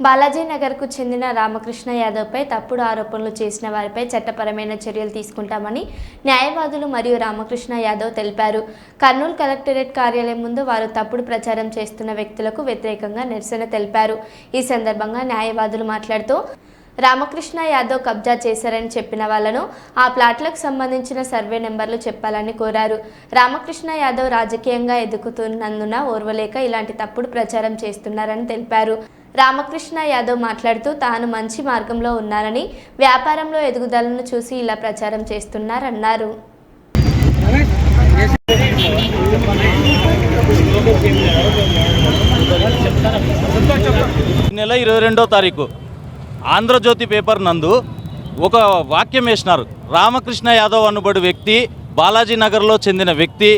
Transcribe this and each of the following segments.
బాలాజీ నగర్కు చెందిన రామకృష్ణ యాదవ్పై తప్పుడు ఆరోపణలు చేసిన వారిపై చట్టపరమైన చర్యలు తీసుకుంటామని న్యాయవాదులు మరియు రామకృష్ణ యాదవ్ తెలిపారు. కర్నూలు కలెక్టరేట్ కార్యాలయం ముందు వారు తప్పుడు ప్రచారం చేస్తున్న వ్యక్తులకు వ్యతిరేకంగా నిరసన తెలిపారు. ఈ సందర్భంగా న్యాయవాదులు మాట్లాడుతూ రామకృష్ణ యాదవ్ కబ్జా చేశారని చెప్పిన వాళ్ళను ఆ ప్లాట్లకు సంబంధించిన సర్వే నెంబర్లు చెప్పాలని కోరారు. రామకృష్ణ యాదవ్ రాజకీయంగా ఎదుగుతున్నందున ఓర్వలేక ఇలాంటి తప్పుడు ప్రచారం చేస్తున్నారని తెలిపారు. రామకృష్ణ యాదవ్ మాట్లాడుతూ తాను మంచి మార్గంలో ఉన్నారని వ్యాపారంలో ఎదుగుదలను చూసి ఇలా ప్రచారం చేస్తున్నారన్నారు. నెల ఇరవై రెండో తారీఖు ఆంధ్రజ్యోతి పేపర్ నందు ఒక వాక్యం వేసినారు. రామకృష్ణ యాదవ్ అనుబడి వ్యక్తి బాలాజీ నగర్లో చెందిన వ్యక్తి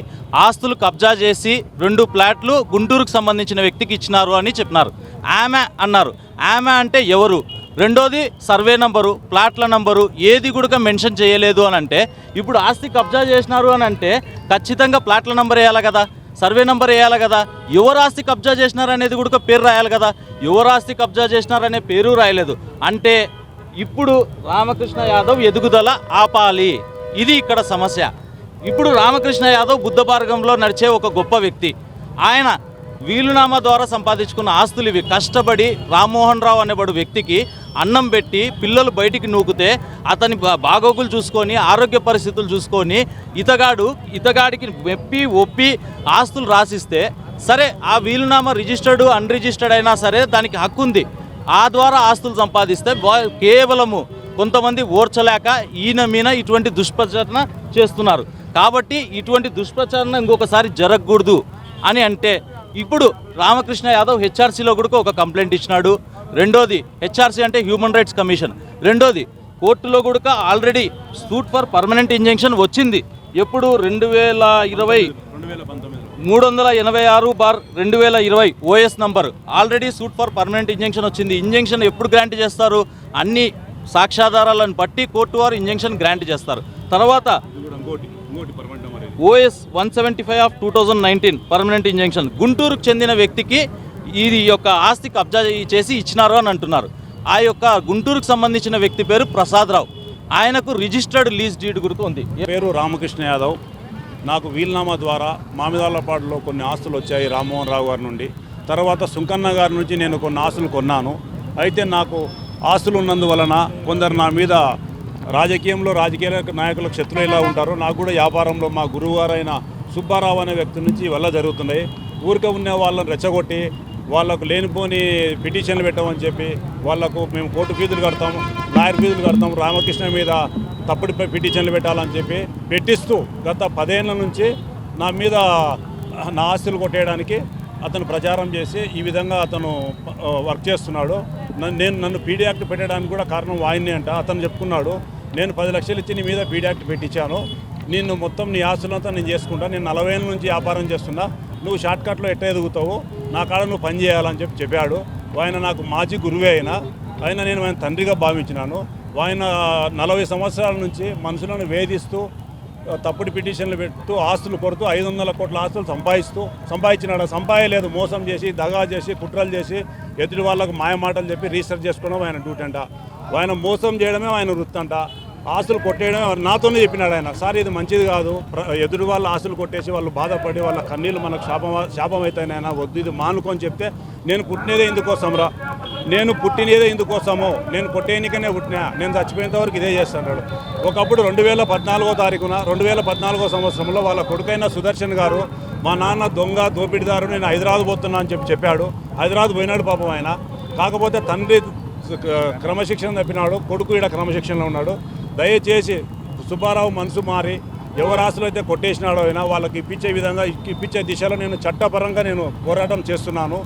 ఆస్తులు కబ్జా చేసి రెండు ప్లాట్లు గుంటూరుకు సంబంధించిన వ్యక్తికి ఇచ్చినారు అని చెప్పినారు. ఆమె అన్నారు. ఆమె అంటే ఎవరు? రెండోది సర్వే నంబరు ప్లాట్ల నంబరు ఏది కూడా మెన్షన్ చేయలేదు అని అంటే ఇప్పుడు ఆస్తి కబ్జా చేసినారు అని అంటే ఖచ్చితంగా ప్లాట్ల నంబర్ వేయాలి కదా సర్వే నంబర్ వేయాలి కదా ఎవరు ఆస్తి కబ్జా చేసినారు అనేది కూడా పేరు రాయాలి కదా ఎవరు ఆస్తి కబ్జా చేసినారనే పేరు రాయలేదు. అంటే ఇప్పుడు రామకృష్ణ యాదవ్ ఎదుగుదల ఆపాలి. ఇది ఇక్కడ సమస్య. ఇప్పుడు రామకృష్ణ యాదవ్ బుద్ధ మార్గంలో నడిచే ఒక గొప్ప వ్యక్తి. ఆయన వీలునామా ద్వారా సంపాదించుకున్న ఆస్తులు ఇవి. కష్టపడి రామ్మోహన్ రావు అనేబడు వ్యక్తికి అన్నం పెట్టి పిల్లలు బయటికి నూకితే అతని బా- బాగోగులు చూసుకొని ఆరోగ్య పరిస్థితులు చూసుకొని ఇతగాడు ఇతగాడికి మెప్పి ఒప్పి ఆస్తులు రాసిస్తే సరే ఆ వీలునామా రిజిస్టర్డ్ అన్రిజిస్టర్డ్ అయినా సరే దానికి హక్కు ఉంది. ఆ ద్వారా ఆస్తులు సంపాదిస్తే కేవలము కొంతమంది ఓర్చలేక ఈయన మీన ఇటువంటి దుష్ప్రచరణ చేస్తున్నారు. కాబట్టి ఇటువంటి దుష్ప్రచారణ ఇంకొకసారి జరగకూడదు అని అంటే ఇప్పుడు రామకృష్ణ యాదవ్ హెచ్ఆర్సీలో కూడా ఒక కంప్లైంట్ ఇచ్చినాడు. రెండోది హెచ్ఆర్సీ అంటే హ్యూమన్ రైట్స్ కమిషన్. రెండోది కోర్టులో కూడా already suit for permanent injunction వచ్చింది. ఎప్పుడు? రెండు వేల ఇరవై మూడు వందల ఎనభై ఆరు బార్ రెండు వేల ఇరవై OS number. Already suit for permanent injunction వచ్చింది. ఇంజెక్షన్ ఎప్పుడు గ్రాంట్ చేస్తారు? అన్ని సాక్ష్యాధారాలను బట్టి కోర్టు వారు ఇంజంక్షన్ గ్రాంట్ చేస్తారు. తర్వాత OS one seventy five of two thousand nineteen permanent injection. గుంటూరుకు చెందిన వ్యక్తికి ఇది యొక్క ఆస్తి కబ్జా చేసి ఇచ్చినారు అని అంటున్నారు. ఆ యొక్క గుంటూరుకు సంబంధించిన వ్యక్తి పేరు ప్రసాదరావు ఆయనకు రిజిస్టర్డ్ లీజ్ డీడ్ గుర్తు ఉంది. పేరు రామకృష్ణ యాదవ్. నాకు వీల్నామా ద్వారా మామిదాలపాడులో కొన్ని ఆస్తులు వచ్చాయి రామ్మోహన్ రావు గారి నుండి. తర్వాత సుంకన్న గారి నుంచి నేను కొన్ని ఆస్తులు కొన్నాను. అయితే నాకు ఆస్తులు ఉన్నందువలన కొందరు నా మీద రాజకీయంలో రాజకీయ నాయకులు శత్రులు ఎలా ఉంటారో నాకు కూడా వ్యాపారంలో మా గురువారైన సుబ్బారావు అనే వ్యక్తి నుంచి వల్ల జరుగుతున్నాయి. ఊరికే ఉన్న వాళ్ళని రెచ్చగొట్టి వాళ్ళకు లేనిపోని పిటిషన్లు పెట్టమని చెప్పి వాళ్ళకు మేము కోర్టు ఫీజులు కడతాం లాయర్ ఫీజులు కడతాం రామకృష్ణ మీద తప్పుడు పిటిషన్లు పెట్టాలని చెప్పి పెట్టిస్తూ గత పదేళ్ళ నుంచి నా మీద నా ఆస్తులు కొట్టేయడానికి అతను ప్రచారం చేసి ఈ విధంగా అతను వర్క్ చేస్తున్నాడు. నేను నన్ను పీడీ యాక్ట్ పెట్టడానికి కూడా కారణం వాయిని అంట అతను చెప్పుకున్నాడు. నేను పది లక్షలు ఇచ్చి నీ మీద బీడాక్ట్ పెట్టించాను. నిన్ను మొత్తం నీ ఆస్తులంతా నేను చేసుకుంటా. నేను నలభై ఏళ్ళ నుంచి వ్యాపారం చేస్తున్నా. నువ్వు షార్ట్కట్లో ఎట్ట ఎదుగుతావు నా కాడ నువ్వు పని చేయాలని చెప్పి చెప్పాడు. ఆయన నాకు మాజీ గురువే ఆయన. ఆయన నేను ఆయన తండ్రిగా భావించినాను. ఆయన నలభై సంవత్సరాల నుంచి మనుషులను వేధిస్తూ తప్పుడు పిటిషన్లు పెడుతూ ఆస్తులు కొడుతూ ఐదు వందల కోట్ల ఆస్తులు సంపాదిస్తూ సంపాదించినాడు. సంపాదలేదు మోసం చేసి దగా చేసి కుట్రలు చేసి ఎదుటి వాళ్ళకు మాయమాటలు చెప్పి రీసెర్చ్ చేసుకోవడం ఆయన డ్యూటీ అంట. ఆయన మోసం చేయడమే ఆయన వృత్తి అంట. ఆస్తులు కొట్టేయడం నాతోనే చెప్పినాడు ఆయన. సార్ ఇది మంచిది కాదు. ప్ర- ఎదుటి వాళ్ళ ఆస్తులు కొట్టేసి వాళ్ళు బాధపడి వాళ్ళ కన్నీళ్ళు మనకు శాపం శాపం అవుతాయి వద్దు ఇది మానుకొని చెప్తే నేను పుట్టినదే ఇందుకోసంరా. నేను పుట్టినదే ఇందుకోసము. నేను కొట్టేనికనే పుట్టినా. నేను చచ్చిపోయేంత వరకు ఇదే చేస్తున్నాడు. ఒకప్పుడు రెండు వేల పద్నాలుగో తారీఖున రెండు వేల పద్నాలుగో సంవత్సరంలో వాళ్ళ కొడుకైన సుదర్శన్ గారు మా నాన్న దొంగ దోపిడిదారు నేను హైదరాబాద్ పోతున్నా అని చెప్పి చెప్పాడు. హైదరాబాద్ పోయినాడు పాపం ఆయన. కాకపోతే తండ్రి క్రమశిక్షణ తప్పినాడు. కొడుకు ఇక్కడ క్రమశిక్షణలో ఉన్నాడు. దయచేసి సుబ్బారావు మనసు మారి ఎవరు ఆశలు అయితే కొట్టేసినాడో అయినా వాళ్ళకి ఇప్పించే విధంగా ఇప్పించే దిశలో నేను చట్టపరంగా నేను పోరాటం చేస్తున్నాను.